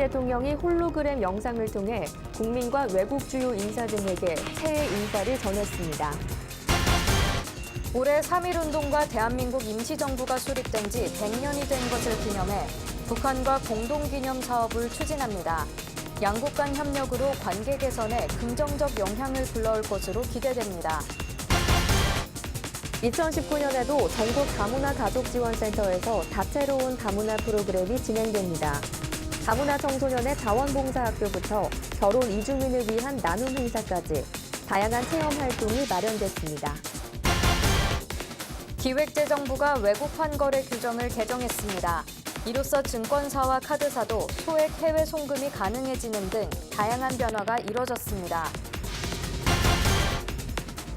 대통령이 홀로그램 영상을 통해 국민과 외국 주요 인사 등에게 새해 인사를 전했습니다. 올해 3.1운동과 대한민국 임시정부가 수립된 지 100년이 된 것을 기념해 북한과 공동기념 사업을 추진합니다. 양국 간 협력으로 관계 개선에 긍정적 영향을 불러올 것으로 기대됩니다. 2019년에도 전국 다문화 가족지원센터에서 다채로운 다문화 프로그램이 진행됩니다. 다문화 청소년의 자원봉사학교부터 결혼 이주민을 위한 나눔 행사까지 다양한 체험 활동이 마련됐습니다. 기획재정부가 외국 환 거래 규정을 개정했습니다. 이로써 증권사와 카드사도 소액 해외 송금이 가능해지는 등 다양한 변화가 이뤄졌습니다.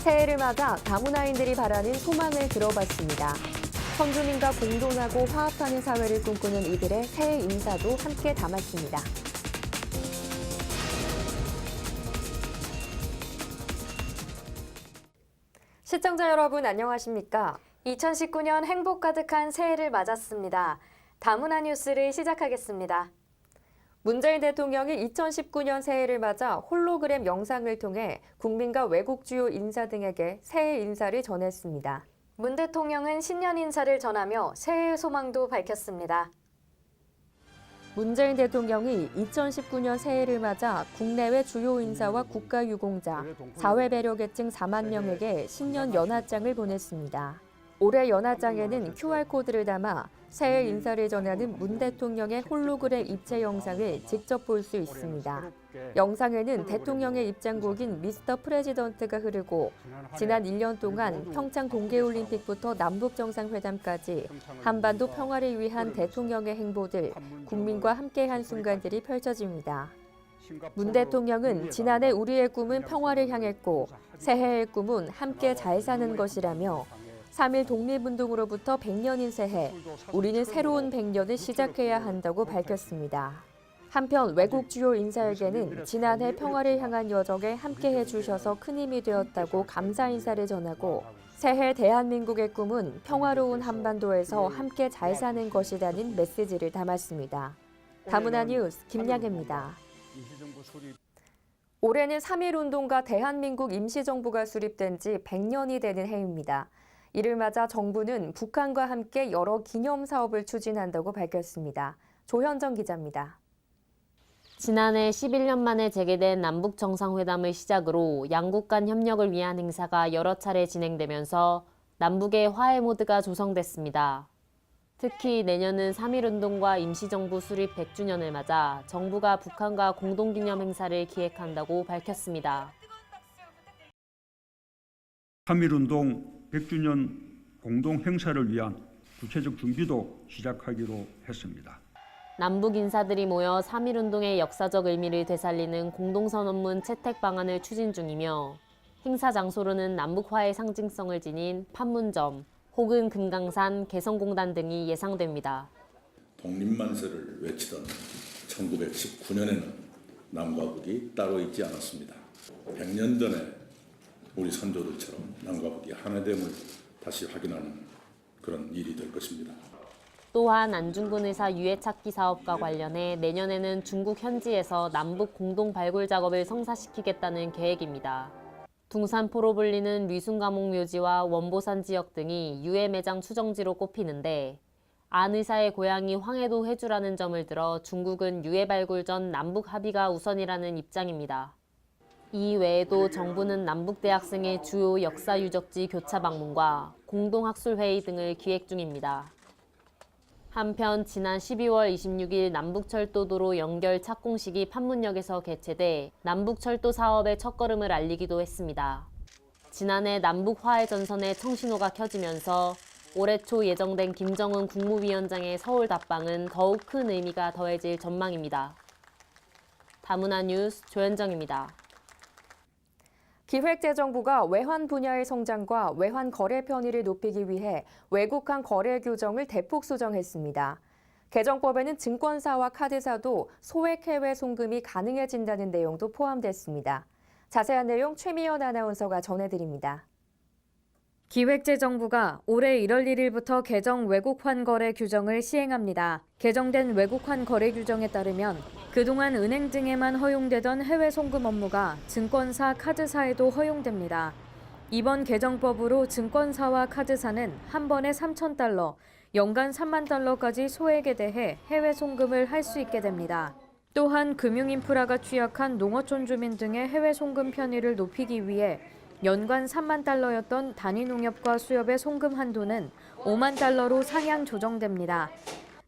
새해를 맞아 다문화인들이 바라는 소망을 들어봤습니다. 선주민과 공존하고 화합하는 사회를 꿈꾸는 이들의 새해 인사도 함께 담았습니다. 시청자 여러분 안녕하십니까? 2019년 행복 가득한 새해를 맞았습니다. 다문화 뉴스를 시작하겠습니다. 문재인 대통령이 2019년 새해를 맞아 홀로그램 영상을 통해 국민과 외국 주요 인사 등에게 새해 인사를 전했습니다. 문 대통령은 신년 인사를 전하며 새해 소망도 밝혔습니다. 문재인 대통령이 2019년 새해를 맞아 국내외 주요 인사와 국가 유공자, 사회 배려 계층 4만 명에게 신년 연하장을 보냈습니다. 올해 연하장에는 QR코드를 담아 새해 인사를 전하는 문 대통령의 홀로그램 입체 영상을 직접 볼 수 있습니다. 영상에는 대통령의 입장곡인 미스터 프레지던트가 흐르고 지난 1년 동안 평창 동계올림픽부터 남북정상회담까지 한반도 평화를 위한 대통령의 행보들, 국민과 함께한 순간들이 펼쳐집니다. 문 대통령은 지난해 우리의 꿈은 평화를 향했고 새해의 꿈은 함께 잘 사는 것이라며 3일 독립운동으로부터 100년인 새해, 우리는 새로운 100년을 시작해야 한다고 밝혔습니다. 한편 외국 주요 인사에게는 지난해 평화를 향한 여정에 함께해 주셔서 큰 힘이 되었다고 감사 인사를 전하고 새해 대한민국의 꿈은 평화로운 한반도에서 함께 잘 사는 것이라는 메시지를 담았습니다. 다문화 뉴스 김양혜입니다. 올해는 3.1운동과 대한민국 임시정부가 수립된 지 100년이 되는 해입니다. 이를 맞아 정부는 북한과 함께 여러 기념 사업을 추진한다고 밝혔습니다. 조현정 기자입니다. 지난해 11년 만에 재개된 남북 정상회담을 시작으로 양국 간 협력을 위한 행사가 여러 차례 진행되면서 남북의 화해 모드가 조성됐습니다. 특히 내년은 3.1운동과 임시정부 수립 100주년을 맞아 정부가 북한과 공동기념 행사를 기획한다고 밝혔습니다. 3.1운동 100주년 공동 행사를 위한 구체적 준비도 시작하기로 했습니다. 남북 인사들이 모여 3.1 운동의 역사적 의미를 되살리는 공동선언문 채택 방안을 추진 중이며 행사 장소로는 남북 화해 상징성을 지닌 판문점 혹은 금강산 개성공단 등이 예상됩니다. 독립만세를 외치던 1919년에는 남과 북이 따로 있지 않았습니다. 100년 전에 우리 선조들처럼 남과 북이 하나됨을 다시 확인하는 그런 일이 될 것입니다. 또한 안중근 의사 유해 찾기 사업과 관련해 내년에는 중국 현지에서 남북 공동 발굴 작업을 성사시키겠다는 계획입니다. 둥산포로 불리는 류순가목 묘지와 원보산 지역 등이 유해 매장 추정지로 꼽히는데 안 의사의 고향이 황해도 회주라는 점을 들어 중국은 유해 발굴 전 남북 합의가 우선이라는 입장입니다. 이 외에도 정부는 남북 대학생의 주요 역사 유적지 교차 방문과 공동 학술 회의 등을 기획 중입니다. 한편 지난 12월 26일 남북철도도로 연결 착공식이 판문역에서 개최돼 남북철도 사업의 첫걸음을 알리기도 했습니다. 지난해 남북 화해 전선의 청신호가 켜지면서 올해 초 예정된 김정은 국무위원장의 서울 답방은 더욱 큰 의미가 더해질 전망입니다. 다문화 뉴스 조현정입니다. 기획재정부가 외환 분야의 성장과 외환 거래 편의를 높이기 위해 외국한 거래 규정을 대폭 수정했습니다. 개정법에는 증권사와 카드사도 소액 해외 송금이 가능해진다는 내용도 포함됐습니다. 자세한 내용 최미연 아나운서가 전해드립니다. 기획재정부가 올해 1월 1일부터 개정 외국환 거래 규정을 시행합니다. 개정된 외국환 거래 규정에 따르면 그동안 은행 등에만 허용되던 해외 송금 업무가 증권사, 카드사에도 허용됩니다. 이번 개정법으로 증권사와 카드사는 한 번에 3천 달러, 연간 3만 달러까지 소액에 대해 해외 송금을 할 수 있게 됩니다. 또한 금융 인프라가 취약한 농어촌 주민 등의 해외 송금 편의를 높이기 위해 연간 3만 달러였던 단위 농협과 수협의 송금 한도는 5만 달러로 상향 조정됩니다.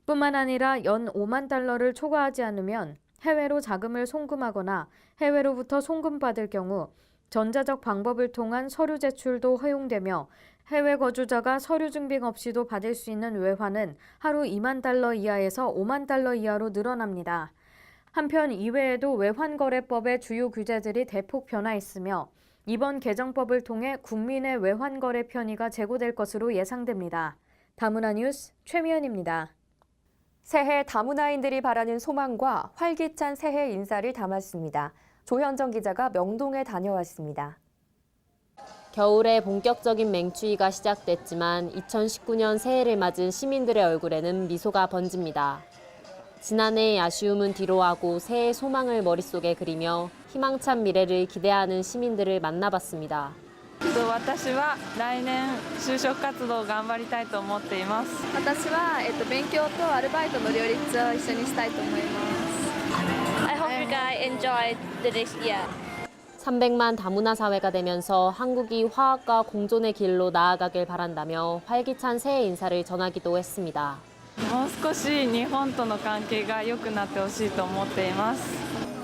뿐만 아니라 연 5만 달러를 초과하지 않으면 해외로 자금을 송금하거나 해외로부터 송금받을 경우 전자적 방법을 통한 서류 제출도 허용되며 해외 거주자가 서류 증빙 없이도 받을 수 있는 외환은 하루 2만 달러 이하에서 5만 달러 이하로 늘어납니다. 한편 이외에도 외환거래법의 주요 규제들이 대폭 변화했으며 이번 개정법을 통해 국민의 외환거래 편의가 제고될 것으로 예상됩니다. 다문화 뉴스 최미연입니다. 새해 다문화인들이 바라는 소망과 활기찬 새해 인사를 담았습니다. 조현정 기자가 명동에 다녀왔습니다. 겨울에 본격적인 맹추위가 시작됐지만 2019년 새해를 맞은 시민들의 얼굴에는 미소가 번집니다. 지난해의 아쉬움은 뒤로하고 새해 소망을 머릿속에 그리며 희망찬 미래를 기대하는 시민들을 만나봤습니다. 私は来年就職活動を頑張りたいと思っています私は、えっと、勉強とアルバイトの両立を一緒にしたいと思います。I hope you guys enjoy the next year. 300만 다문화 사회가 되면서 한국이 화합과 공존의 길로 나아가길 바란다며 활기찬 새해 인사를 전하기도 했습니다. もう少し日本との関係が良くなってほしいと思っています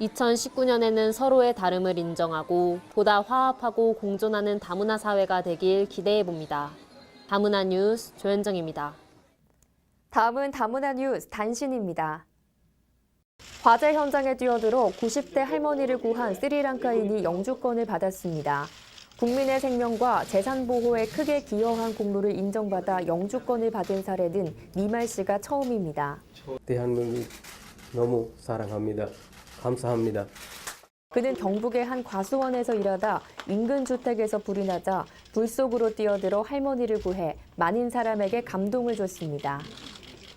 2019년에는 서로의 다름을 인정하고 보다 화합하고 공존하는 다문화 사회가 되길 기대해 봅니다. 다문화 뉴스 조현정입니다. 다음은 다문화 뉴스 단신입니다. 화재 현장에 뛰어들어 90대 할머니를 구한 스리랑카인이 영주권을 받았습니다. 국민의 생명과 재산 보호에 크게 기여한 공로를 인정받아 영주권을 받은 사례는 니말 씨가 처음입니다. 대한민국 너무 사랑합니다. 감사합니다. 그는 경북의 한 과수원에서 일하다 인근 주택에서 불이 나자 불 속으로 뛰어들어 할머니를 구해 많은 사람에게 감동을 줬습니다.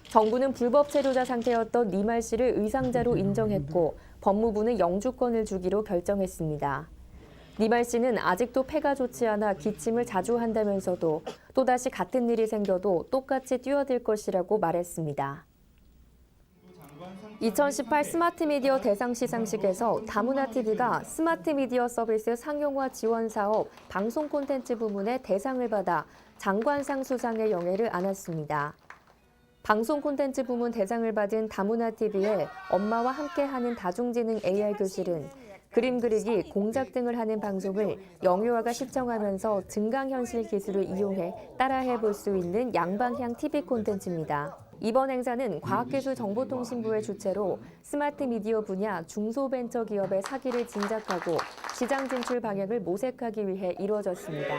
정부는 불법 체류자 상태였던 니말 씨를 의상자로 인정했고 법무부는 영주권을 주기로 결정했습니다. 니말 씨는 아직도 폐가 좋지 않아 기침을 자주 한다면서도 또다시 같은 일이 생겨도 똑같이 뛰어들 것이라고 말했습니다. 2018 스마트 미디어 대상 시상식에서 다문화 TV가 스마트 미디어 서비스 상용화 지원 사업 방송 콘텐츠 부문의 대상을 받아 장관상 수상의 영예를 안았습니다. 방송 콘텐츠 부문 대상을 받은 다문화 TV의 엄마와 함께하는 다중지능 AI 교실은 그림 그리기, 공작 등을 하는 방송을 영유아가 시청하면서 증강현실 기술을 이용해 따라해 볼 수 있는 양방향 TV 콘텐츠입니다. 이번 행사는 과학기술정보통신부의 주최로 스마트 미디어 분야 중소벤처 기업의 사기를 진작하고 시장 진출 방향을 모색하기 위해 이루어졌습니다.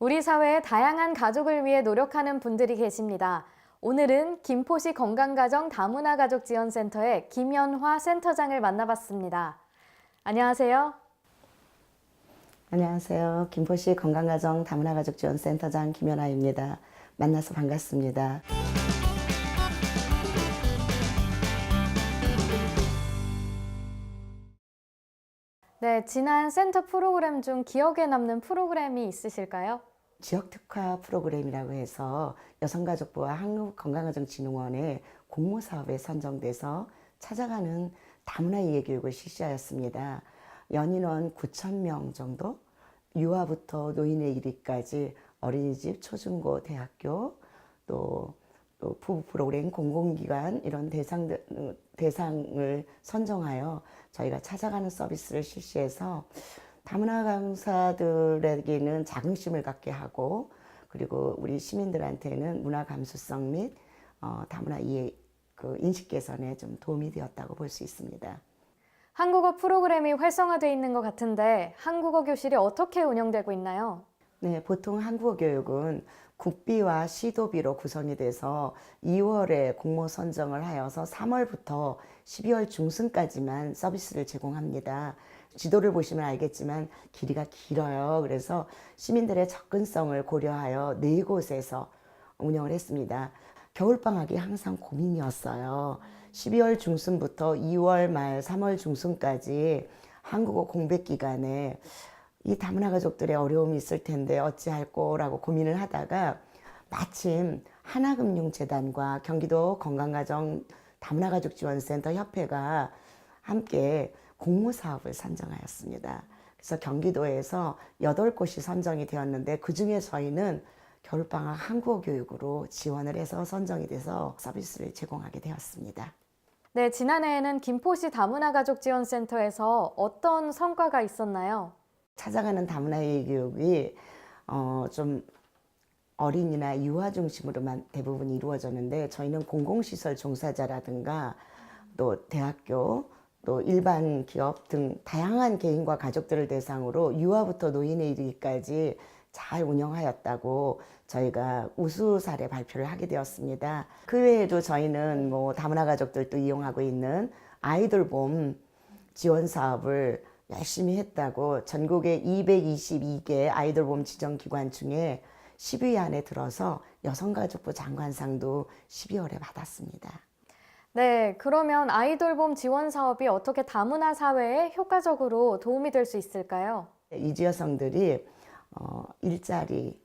우리 사회의 다양한 가족을 위해 노력하는 분들이 계십니다. 오늘은 김포시 건강가정 다문화 가족 지원센터의 김연화 센터장을 만나봤습니다. 안녕하세요. 안녕하세요. 김포시 건강가정 다문화 가족 지원센터장 김연아입니다. 만나서 반갑습니다. 네, 지난 센터 프로그램 중 기억에 남는 프로그램이 있으실까요? 지역 특화 프로그램이라고 해서 여성가족부와 한국건강가정진흥원의 공모 사업에 선정돼서 찾아가는 다문화 이해교육을 실시하였습니다. 연인원 9천 명 정도, 유아부터 노인에 이르기까지 어린이집, 초중고, 대학교, 또, 또 부부 프로그램, 공공기관 이런 대상들 대상을 선정하여 저희가 찾아가는 서비스를 실시해서 다문화 강사들에게는 자긍심을 갖게 하고 그리고 우리 시민들한테는 문화 감수성 및 어, 다문화 이해 그 인식 개선에 좀 도움이 되었다고 볼 수 있습니다. 한국어 프로그램이 활성화돼 있는 것 같은데 한국어 교실이 어떻게 운영되고 있나요? 네, 보통 한국어 교육은 국비와 시도비로 구성이 돼서 2월에 공모 선정을 하여서 3월부터 12월 중순까지만 서비스를 제공합니다. 지도를 보시면 알겠지만 길이가 길어요. 그래서 시민들의 접근성을 고려하여 네 곳에서 운영을 했습니다. 겨울방학이 항상 고민이었어요. 12월 중순부터 2월 말 3월 중순까지 한국어 공백 기간에 이 다문화 가족들의 어려움이 있을 텐데 어찌할 거라고 고민을 하다가 마침 하나금융재단과 경기도 건강가정 다문화 가족 지원센터 협회가 함께 공모 사업을 선정하였습니다. 그래서 경기도에서 여덟 곳이 선정이 되었는데 그 중에 저희는 겨울방학 한국어 교육으로 지원을 해서 선정이 돼서 서비스를 제공하게 되었습니다. 네, 지난해에는 김포시 다문화 가족 지원센터에서 어떤 성과가 있었나요? 찾아가는 다문화 예의 교육이 어, 좀 어린이나 유아 중심으로만 대부분 이루어졌는데 저희는 공공시설 종사자라든가 또 대학교 또 일반 기업 등 다양한 개인과 가족들을 대상으로 유아부터 노인에 이르기까지 잘 운영하였다고 저희가 우수 사례 발표를 하게 되었습니다. 그 외에도 저희는 뭐 다문화 가족들도 이용하고 있는 아이돌봄 지원 사업을 열심히 했다고 전국의 222개 아이돌봄 지정 기관 중에 10위 안에 들어서 여성가족부 장관상도 12월에 받았습니다. 네, 그러면 아이돌봄 지원 사업이 어떻게 다문화 사회에 효과적으로 도움이 될 수 있을까요? 이주 여성들이 어, 일자리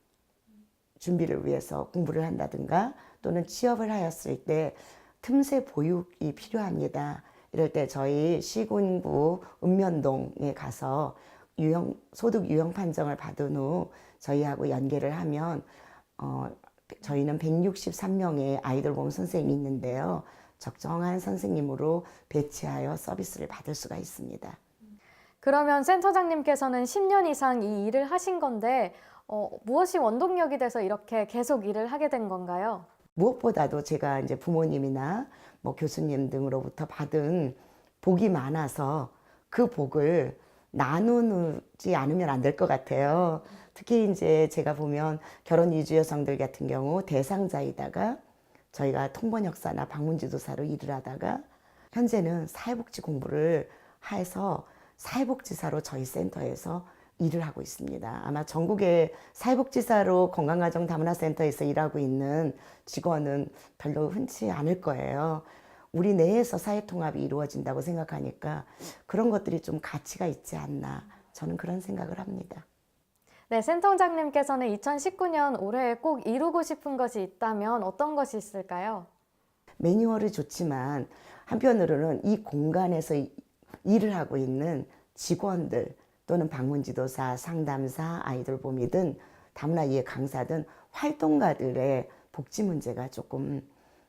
준비를 위해서 공부를 한다든가 또는 취업을 하였을 때 틈새 보육이 필요합니다. 이럴 때 저희 시군구 읍면동에 가서 유형, 소득 유형 판정을 받은 후 저희하고 연계를 하면 어, 저희는 163명의 아이돌 봄 선생님이 있는데요. 적정한 선생님으로 배치하여 서비스를 받을 수가 있습니다. 그러면 센터장님께서는 10년 이상 이 일을 하신 건데 어, 무엇이 원동력이 돼서 이렇게 계속 일을 하게 된 건가요? 무엇보다도 제가 이제 부모님이나 뭐 교수님 등으로부터 받은 복이 많아서 그 복을 나누지 않으면 안 될 것 같아요. 특히 이제 제가 보면 결혼 이주 여성들 같은 경우 대상자이다가 저희가 통번 역사나 방문 지도사로 일을 하다가 현재는 사회복지 공부를 해서 사회복지사로 저희 센터에서 일을 하고 있습니다. 아마 전국의 사회복지사로 건강가정 다문화센터에서 일하고 있는 직원은 별로 흔치 않을 거예요. 우리 내에서 사회통합이 이루어진다고 생각하니까 그런 것들이 좀 가치가 있지 않나 저는 그런 생각을 합니다. 네, 센터장님께서는 2019년 올해 꼭 이루고 싶은 것이 있다면 어떤 것이 있을까요? 매뉴얼이 좋지만 한편으로는 이 공간에서 이- 일을 하고 있는 직원들 또는 방문지도사, 상담사, 아이돌 봄이든 다문화 이해 강사든 활동가들의 복지 문제가 조금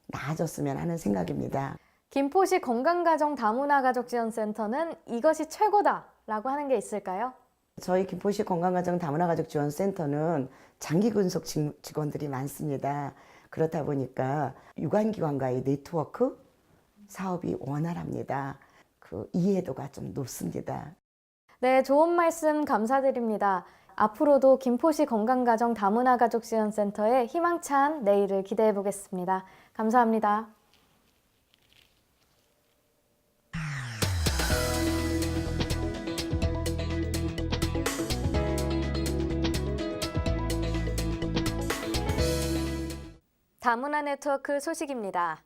나아졌으면 하는 생각입니다. 김포시 건강가정 다문화 가족 지원센터는 이것이 최고다 라고 하는 게 있을까요? 저희 김포시 건강가정 다문화가족 지원센터는 장기 근속 직- 직원들이 많습니다. 그렇다 보니까 유관기관과의 네트워크 사업이 원활합니다. 그 이해도가 좀 높습니다. 네, 좋은 말씀 감사드립니다. 앞으로도 김포시 건강가정 다문화 가족 지원센터의 희망찬 내일을 기대해 보겠습니다. 감사합니다. 다문화 네트워크 소식입니다.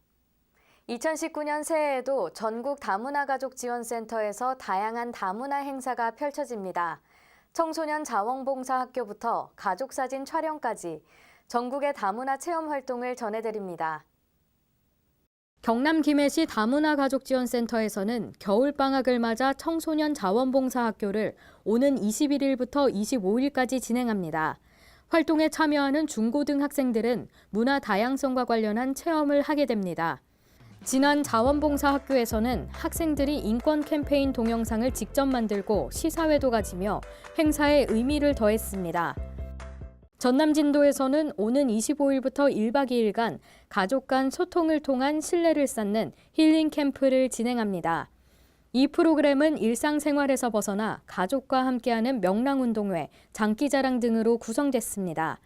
2019년 새해에도 전국 다문화 가족 지원센터에서 다양한 다문화 행사가 펼쳐집니다. 청소년 자원봉사 학교부터 가족 사진 촬영까지 전국의 다문화 체험 활동을 전해드립니다. 경남 김해시 다문화 가족 지원센터에서는 겨울 방학을 맞아 청소년 자원봉사 학교를 오는 21일부터 25일까지 진행합니다. 활동에 참여하는 중고등 학생들은 문화 다양성과 관련한 체험을 하게 됩니다. 지난 자원봉사학교에서는 학생들이 인권 캠페인 동영상을 직접 만들고 시사회도 가지며 행사에 의미를 더했습니다. 전남 진도에서는 오는 25일부터 1박 2일간 가족 간 소통을 통한 신뢰를 쌓는 힐링 캠프를 진행합니다. 이 프로그램은 일상생활에서 벗어나 가족과 함께하는 명랑운동회, 장기자랑 등으로 구성됐습니다.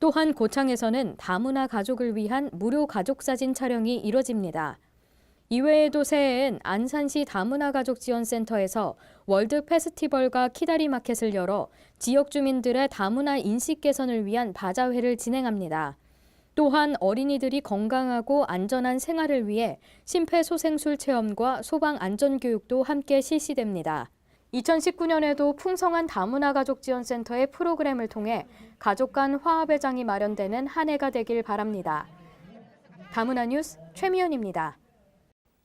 또한 고창에서는 다문화 가족을 위한 무료 가족사진 촬영이 이뤄집니다. 이외에도 새해엔 안산시 다문화 가족 지원센터에서 월드 페스티벌과 키다리 마켓을 열어 지역 주민들의 다문화 인식 개선을 위한 바자회를 진행합니다. 또한 어린이들이 건강하고 안전한 생활을 위해 심폐소생술 체험과 소방 안전 교육도 함께 실시됩니다. 2019년에도 풍성한 다문화 가족 지원센터의 프로그램을 통해 가족 간 화합의 장이 마련되는 한 해가 되길 바랍니다. 다문화 뉴스 최미연입니다.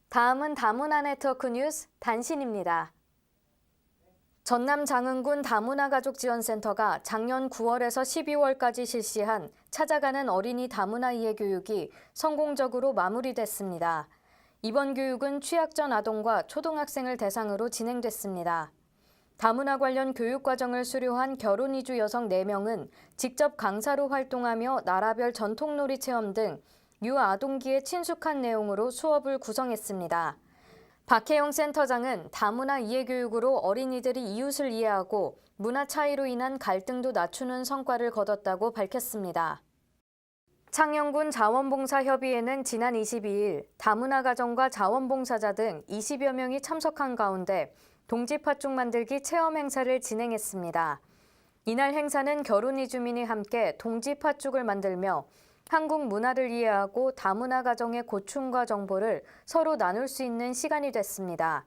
다음은 다문화 네트워크 뉴스 단신입니다. 전남 장흥군 다문화 가족 지원센터가 작년 9월에서 12월까지 실시한 찾아가는 어린이 다문화 이해 교육이 성공적으로 마무리됐습니다. 이번 교육은 취약전 아동과 초등학생을 대상으로 진행됐습니다. 다문화 관련 교육 과정을 수료한 결혼 이주 여성 4명은 직접 강사로 활동하며 나라별 전통놀이 체험 등 유아동기에 친숙한 내용으로 수업을 구성했습니다. 박혜영 센터장은 다문화 이해교육으로 어린이들이 이웃을 이해하고 문화 차이로 인한 갈등도 낮추는 성과를 거뒀다고 밝혔습니다. 창녕군 자원봉사협의회는 지난 22일 다문화 가정과 자원봉사자 등 20여 명이 참석한 가운데 동지팥죽 만들기 체험 행사를 진행했습니다. 이날 행사는 결혼 이 주민이 함께 동지팥죽을 만들며 한국 문화를 이해하고 다문화 가정의 고충과 정보를 서로 나눌 수 있는 시간이 됐습니다.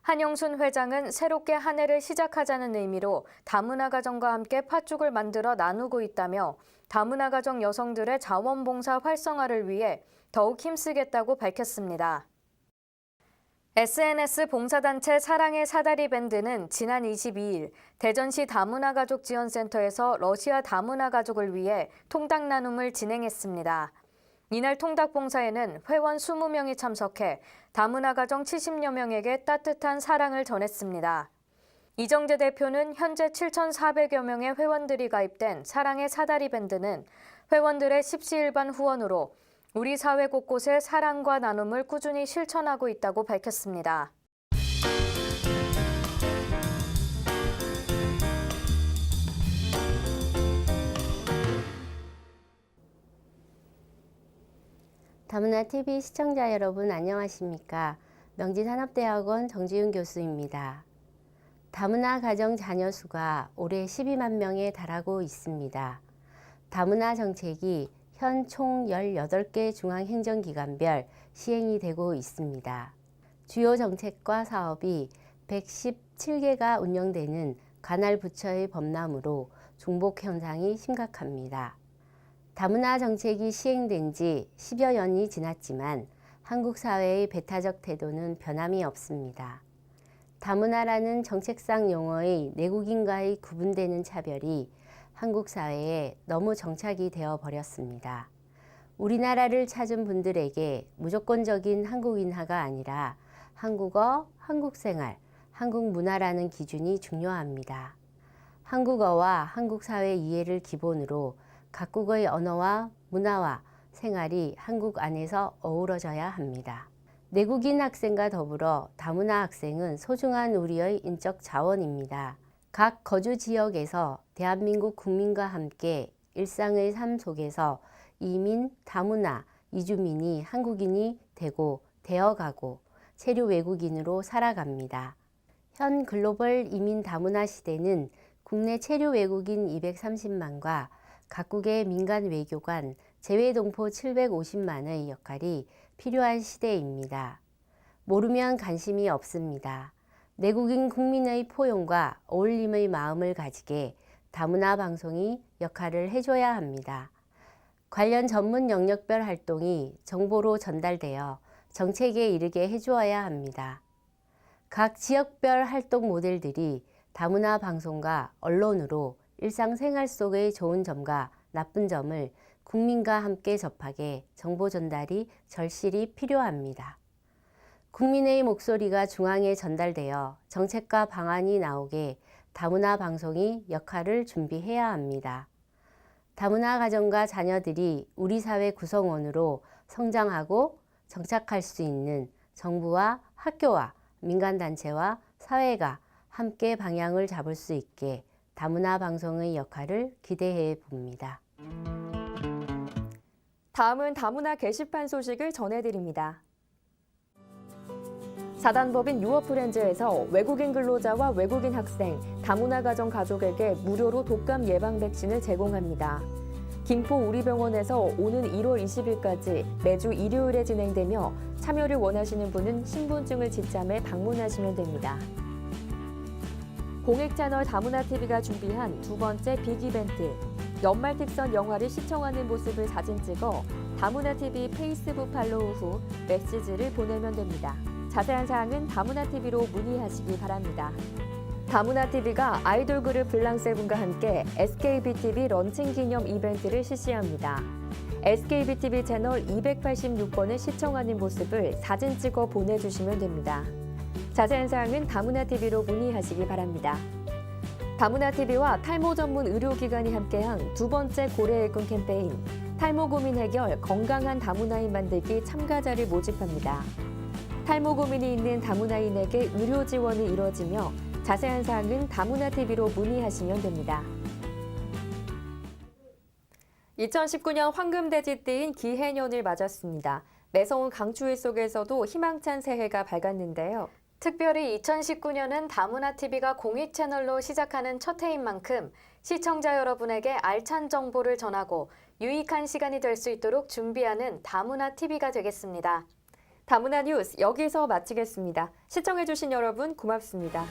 한영순 회장은 새롭게 한 해를 시작하자는 의미로 다문화 가정과 함께 팥죽을 만들어 나누고 있다며 다문화 가정 여성들의 자원봉사 활성화를 위해 더욱 힘쓰겠다고 밝혔습니다. SNS 봉사단체 사랑의 사다리 밴드는 지난 22일 대전시 다문화 가족 지원센터에서 러시아 다문화 가족을 위해 통닭 나눔을 진행했습니다. 이날 통닭 봉사에는 회원 20명이 참석해 다문화 가정 70여 명에게 따뜻한 사랑을 전했습니다. 이정재 대표는 현재 7,400여 명의 회원들이 가입된 사랑의 사다리 밴드는 회원들의 십시일반 후원으로 우리 사회 곳곳에 사랑과 나눔을 꾸준히 실천하고 있다고 밝혔습니다. 다문화 TV 시청자 여러분 안녕하십니까? 명지산업대학원 정지윤 교수입니다. 다문화 가정 자녀 수가 올해 12만 명에 달하고 있습니다. 다문화 정책이 현 총 18개 중앙행정기관별 시행이 되고 있습니다. 주요 정책과 사업이 117개가 운영되는 관할 부처의 범람으로 중복 현상이 심각합니다. 다문화 정책이 시행된 지 10여 년이 지났지만 한국 사회의 배타적 태도는 변함이 없습니다. 다문화라는 정책상 용어의 내국인과의 구분되는 차별이 한국 사회에 너무 정착이 되어 버렸습니다. 우리나라를 찾은 분들에게 무조건적인 한국인화가 아니라 한국어, 한국 생활, 한국 문화라는 기준이 중요합니다. 한국어와 한국 사회 이해를 기본으로 각국의 언어와 문화와 생활이 한국 안에서 어우러져야 합니다. 내국인 학생과 더불어 다문화 학생은 소중한 우리의 인적 자원입니다. 각 거주 지역에서 대한민국 국민과 함께 일상의 삶 속에서 이민, 다문화, 이주민이 한국인이 되고 되어가고 체류 외국인으로 살아갑니다. 현 글로벌 이민 다문화 시대는 국내 체류 외국인 230만과 각국의 민간 외교관, 재외동포 750만의 역할이 필요한 시대입니다. 모르면 관심이 없습니다. 내국인 국민의 포용과 어울림의 마음을 가지게 다문화 방송이 역할을 해줘야 합니다. 관련 전문 영역별 활동이 정보로 전달되어 정책에 이르게 해주어야 합니다. 각 지역별 활동 모델들이 다문화 방송과 언론으로 일상생활 속의 좋은 점과 나쁜 점을 국민과 함께 접하게 정보 전달이 절실히 필요합니다. 국민의 목소리가 중앙에 전달되어 정책과 방안이 나오게 다문화 방송이 역할을 준비해야 합니다. 다문화 가정과 자녀들이 우리 사회 구성원으로 성장하고 정착할 수 있는 정부와 학교와 민간단체와 사회가 함께 방향을 잡을 수 있게 다문화 방송의 역할을 기대해 봅니다. 다음은 다문화 게시판 소식을 전해드립니다. 사단법인 유어프렌즈에서 외국인 근로자와 외국인 학생, 다문화 가정 가족에게 무료로 독감 예방 백신을 제공합니다. 김포 우리병원에서 오는 1월 20일까지 매주 일요일에 진행되며 참여를 원하시는 분은 신분증을 지참해 방문하시면 됩니다. 공익 채널 다문화TV가 준비한 두 번째 빅 이벤트, 연말 특선 영화를 시청하는 모습을 사진 찍어 다문화TV 페이스북 팔로우 후 메시지를 보내면 됩니다. 자세한 사항은 다문화TV로 문의하시기 바랍니다. 다문화TV가 아이돌 그룹 블랑세븐과 함께 SKBTV 런칭 기념 이벤트를 실시합니다. SKBTV 채널 286번을 시청하는 모습을 사진 찍어 보내주시면 됩니다. 자세한 사항은 다문화TV로 문의하시기 바랍니다. 다문화TV와 탈모 전문 의료기관이 함께한 두 번째 고래일꾼 캠페인 탈모 고민 해결 건강한 다문화인 만들기 참가자를 모집합니다. 탈모 고민이 있는 다문화인에게 의료 지원이 이루어지며 자세한 사항은 다문화TV로 문의하시면 됩니다. 2019년 황금돼지띠인 기해년을 맞았습니다. 매서운 강추위 속에서도 희망찬 새해가 밝았는데요. 특별히 2019년은 다문화TV가 공익 채널로 시작하는 첫 해인 만큼 시청자 여러분에게 알찬 정보를 전하고 유익한 시간이 될 수 있도록 준비하는 다문화TV가 되겠습니다. 다문화 뉴스 여기서 마치겠습니다. 시청해주신 여러분 고맙습니다.